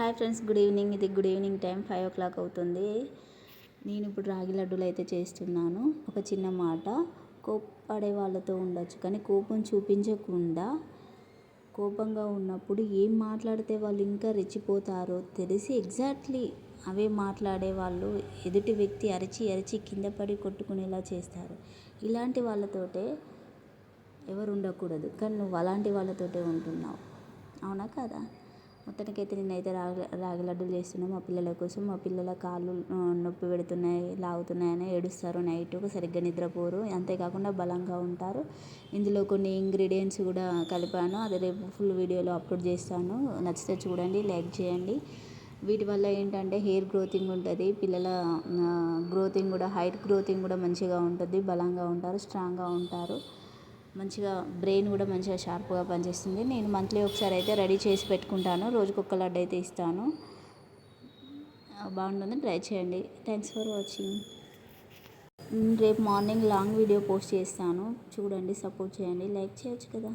Hi friends good evening. ఇది good evening time five o'clock అవుతుంది. నేను ఇప్పుడు రాగి లడ్డూలు అయితే చేస్తున్నాను. ఒక చిన్న మాట. కోప్పడే వాళ్ళతో ఉండొచ్చు కానీ కోపం చూపించకుండా కోపంగా ఉన్నప్పుడు ఏం మాట్లాడితే వాళ్ళు ఇంకా రెచ్చిపోతారో తెలిసి ఎగ్జాక్ట్లీ అవే మాట్లాడే వాళ్ళు ఎదుటి వ్యక్తి అరిచి అరిచి కింద పడి కొట్టుకునేలా చేస్తారు. ఇలాంటి వాళ్ళతోటే ఎవరు ఉండకూడదు కానీ నువ్వు అలాంటి వాళ్ళతోటే ఉంటున్నావు. అవునా కదా? మొత్తానికైతే నేనైతే రాగి రాగి లడ్డూలు చేస్తున్నాను మా పిల్లల కోసం మా పిల్లల కాళ్ళు నొప్పి పెడుతున్నాయి లాగుతున్నాయని ఏడుస్తారు నైట్. సరిగ్గా నిద్రపోరు. అంతేకాకుండా బలంగా ఉంటారు. ఇందులో కొన్ని ఇంగ్రీడియంట్స్ కూడా కలిపాను. అది రేపు ఫుల్ వీడియోలో అప్లోడ్ చేస్తాను. నచ్చితే చూడండి లైక్ చేయండి. వీటి వల్ల ఏంటంటే హెయిర్ గ్రోతింగ్ ఉంటుంది. పిల్లల గ్రోతింగ్ కూడా హైట్ గ్రోతింగ్ కూడా మంచిగా ఉంటుంది. బలంగా ఉంటారు స్ట్రాంగ్గా ఉంటారు. మంచిగా బ్రెయిన్ కూడా మంచిగా షార్ప్గా పనిచేస్తుంది. నేను మంత్లీ ఒకసారి అయితే రెడీ చేసి పెట్టుకుంటాను. రోజుకి ఒక్క లడ్డు అయితే ఇస్తాను. బాగుంటుంది. ట్రై చేయండి. థ్యాంక్స్ ఫర్ వాచింగ్ రేపు మార్నింగ్ లాంగ్ వీడియో పోస్ట్ చేస్తాను. చూడండి సపోర్ట్ చేయండి. లైక్ చేయొచ్చు కదా.